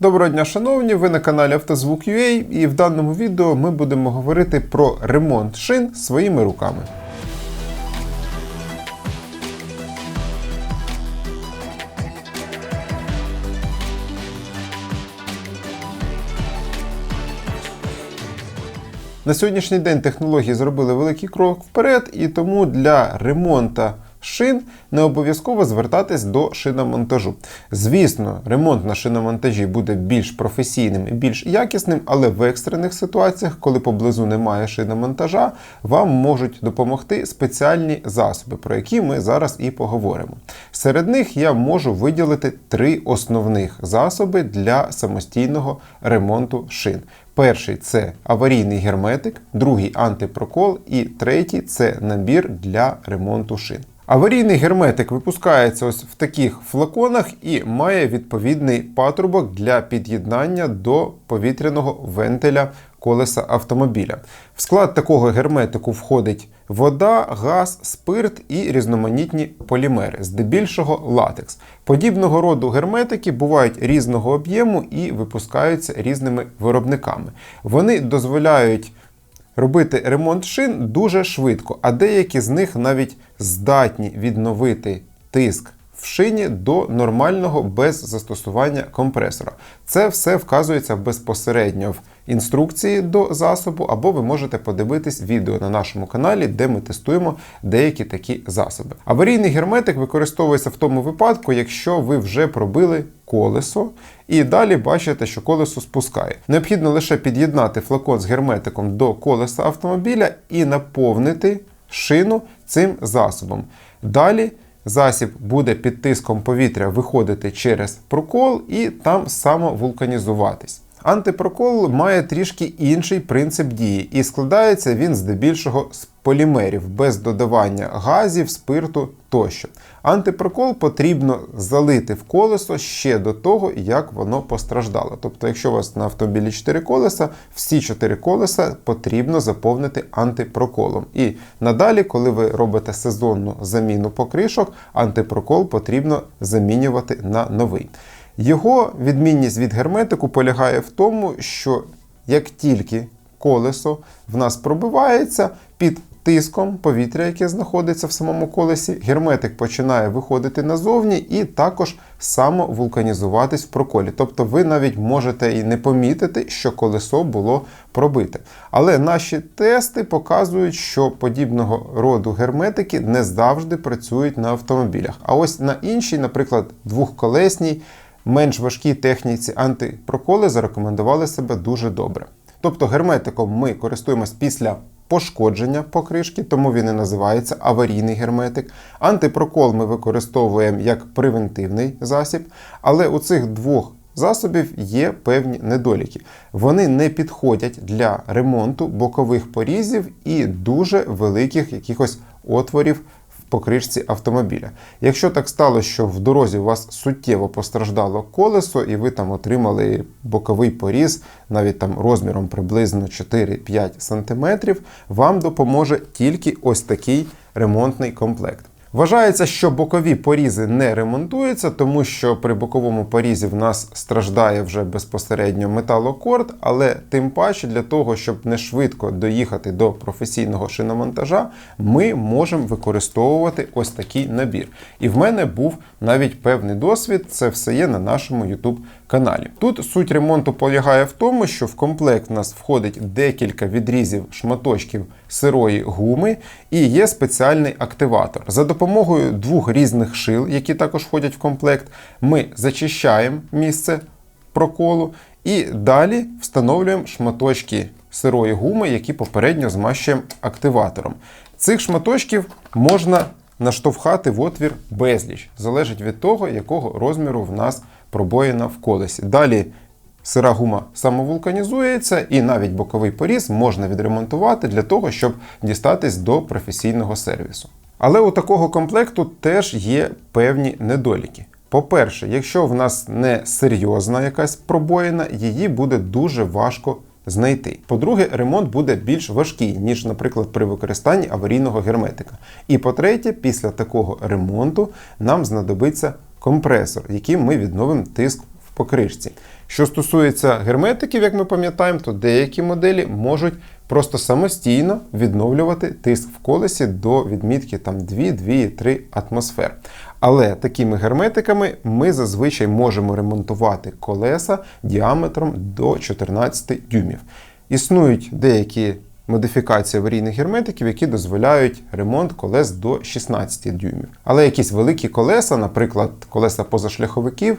Доброго дня, шановні! Ви на каналі Автозвук.ua і в даному відео ми будемо говорити про ремонт шин своїми руками. На сьогоднішній день технології зробили великий крок вперед, і тому для ремонту шин не обов'язково звертатись до шиномонтажу. Звісно, ремонт на шиномонтажі буде більш професійним і більш якісним, але в екстрених ситуаціях, коли поблизу немає шиномонтажа, вам можуть допомогти спеціальні засоби, про які ми зараз і поговоримо. Серед них я можу виділити три основних засоби для самостійного ремонту шин. Перший це аварійний герметик, другий антипрокол і третій це набір для ремонту шин. Аварійний герметик випускається ось в таких флаконах і має відповідний патрубок для під'єднання до повітряного вентиля колеса автомобіля. В склад такого герметику входить вода, газ, спирт і різноманітні полімери, здебільшого латекс. Подібного роду герметики бувають різного об'єму і випускаються різними виробниками. Вони дозволяють робити ремонт шин дуже швидко, а деякі з них навіть здатні відновити тиск в шині до нормального без застосування компресора. Це все вказується безпосередньо в інструкції до засобу, або ви можете подивитись відео на нашому каналі, де ми тестуємо деякі такі засоби. Аварійний герметик використовується в тому випадку, якщо ви вже пробили колесо, і далі бачите, що колесо спускає. Необхідно лише під'єднати флакон з герметиком до колеса автомобіля і наповнити шину цим засобом. Далі. Засіб буде під тиском повітря виходити через прокол і там самовулканізуватись. Антипрокол має трішки інший принцип дії, і складається він здебільшого з полімерів без додавання газів, спирту тощо. Антипрокол потрібно залити в колесо ще до того, як воно постраждало. Тобто, якщо у вас на автомобілі 4 колеса, всі 4 колеса потрібно заповнити антипроколом. І надалі, коли ви робите сезонну заміну покришок, антипрокол потрібно замінювати на новий. Його відмінність від герметику полягає в тому, що як тільки колесо в нас пробивається під тиском повітря, яке знаходиться в самому колесі, герметик починає виходити назовні і також самовулканізуватись в проколі. Тобто ви навіть можете і не помітити, що колесо було пробите. Але наші тести показують, що подібного роду герметики не завжди працюють на автомобілях. А ось на іншій, наприклад, двохколесній менш важкій техніці антипроколи зарекомендували себе дуже добре. Тобто герметиком ми користуємось після пошкодження покришки, тому він і називається аварійний герметик. Антипрокол ми використовуємо як превентивний засіб, але у цих двох засобів є певні недоліки. Вони не підходять для ремонту бокових порізів і дуже великих якихось отворів покришці автомобіля. Якщо так стало, що в дорозі у вас суттєво постраждало колесо, і ви там отримали боковий поріз, навіть там розміром приблизно 4-5 см, вам допоможе тільки ось такий ремонтний комплект. Вважається, що бокові порізи не ремонтуються, тому що при боковому порізі в нас страждає вже безпосередньо металокорд, але тим паче для того, щоб не швидко доїхати до професійного шиномонтажа, ми можемо використовувати ось такий набір. І в мене був навіть певний досвід, це все є на нашому YouTube каналі. Тут суть ремонту полягає в тому, що в комплект у нас входить декілька відрізів шматочків сирої гуми і є спеціальний активатор. За допомогою двох різних шил, які також входять в комплект, ми зачищаємо місце проколу і далі встановлюємо шматочки сирої гуми, які попередньо змащуємо активатором. Цих шматочків можна наштовхати в отвір безліч, залежить від того, якого розміру в нас пробоїна в колесі. Далі сира гума самовулканізується, і навіть боковий поріз можна відремонтувати для того, щоб дістатись до професійного сервісу. Але у такого комплекту теж є певні недоліки. По-перше, якщо в нас не серйозна якась пробоїна, її буде дуже важко знайти. По-друге, ремонт буде більш важкий, ніж, наприклад, при використанні аварійного герметика. І по-третє, після такого ремонту нам знадобиться компресор, яким ми відновимо тиск покришці. Що стосується герметиків, як ми пам'ятаємо, то деякі моделі можуть просто самостійно відновлювати тиск в колесі до відмітки там 2-2,3 атмосфер. Але такими герметиками ми зазвичай можемо ремонтувати колеса діаметром до 14 дюймів. Існують деякі модифікації аварійних герметиків, які дозволяють ремонт колес до 16 дюймів. Але якісь великі колеса, наприклад, колеса позашляховиків,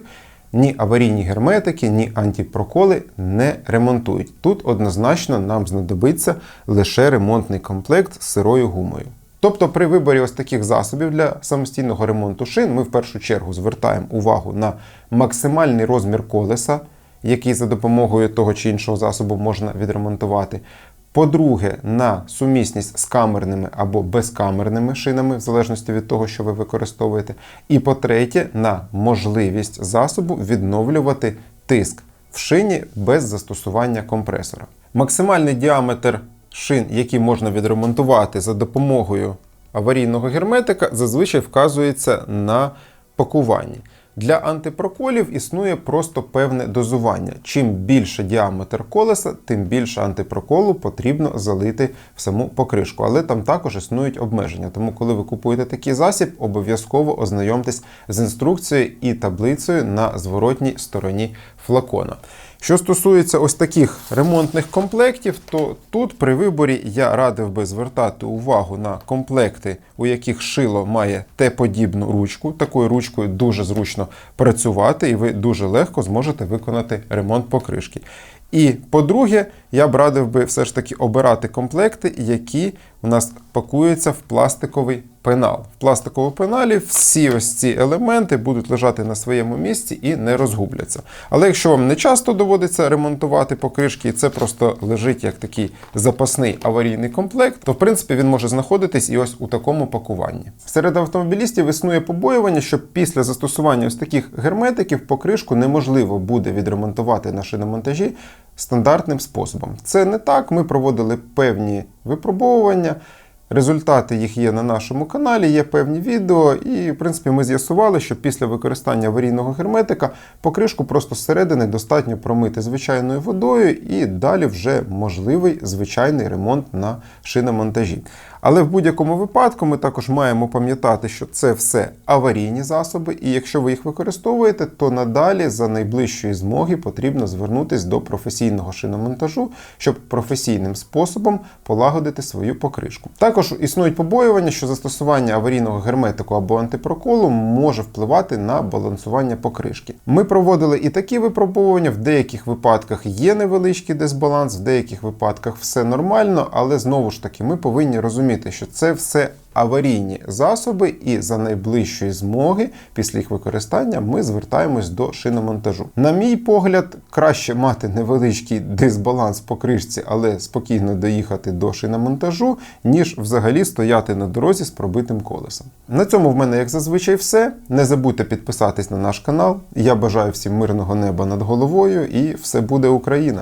ні аварійні герметики, ні антипроколи не ремонтують. Тут однозначно нам знадобиться лише ремонтний комплект з сирою гумою. Тобто при виборі ось таких засобів для самостійного ремонту шин ми в першу чергу звертаємо увагу на максимальний розмір колеса, який за допомогою того чи іншого засобу можна відремонтувати. По-друге, на сумісність з камерними або безкамерними шинами, в залежності від того, що ви використовуєте. І по-третє, на можливість засобу відновлювати тиск в шині без застосування компресора. Максимальний діаметр шин, які можна відремонтувати за допомогою аварійного герметика, зазвичай вказується на пакуванні. Для антипроколів існує просто певне дозування. Чим більше діаметр колеса, тим більше антипроколу потрібно залити в саму покришку. Але там також існують обмеження. Тому, коли ви купуєте такий засіб, обов'язково ознайомтесь з інструкцією і таблицею на зворотній стороні флакона. Що стосується ось таких ремонтних комплектів, то тут при виборі я радив би звертати увагу на комплекти, у яких шило має Т-подібну ручку. Такою ручкою дуже зручно працювати, і ви дуже легко зможете виконати ремонт покришки. І по-друге, я б радив би все ж таки обирати комплекти, які у нас пакуються в пластиковий пенал. В пластиковому пеналі всі ось ці елементи будуть лежати на своєму місці і не розгубляться. Але якщо вам не часто доводиться ремонтувати покришки, і це просто лежить як такий запасний аварійний комплект, то в принципі він може знаходитись і ось у такому пакуванні. Серед автомобілістів існує побоювання, що після застосування ось таких герметиків покришку неможливо буде відремонтувати на шиномонтажі стандартним способом. Це не так. Ми проводили певні випробовування. Результати їх є на нашому каналі, є певні відео, і в принципі ми з'ясували, що після використання аварійного герметика покришку просто зсередини достатньо промити звичайною водою, і далі вже можливий звичайний ремонт на шиномонтажі. Але в будь-якому випадку ми також маємо пам'ятати, що це все аварійні засоби, і якщо ви їх використовуєте, то надалі за найближчої змоги потрібно звернутися до професійного шиномонтажу, щоб професійним способом полагодити свою покришку. Також існують побоювання, що застосування аварійного герметику або антипроколу може впливати на балансування покришки. Ми проводили і такі випробування, в деяких випадках є невеличкий дисбаланс, в деяких випадках все нормально, але знову ж таки ми повинні розуміти, що це все аварійні засоби, і за найближчої змоги після їх використання ми звертаємось до шиномонтажу. На мій погляд, краще мати невеличкий дисбаланс по кришці, але спокійно доїхати до шиномонтажу, ніж взагалі стояти на дорозі з пробитим колесом. На цьому в мене, як зазвичай, все. Не забудьте підписатись на наш канал. Я бажаю всім мирного неба над головою і все буде Україна!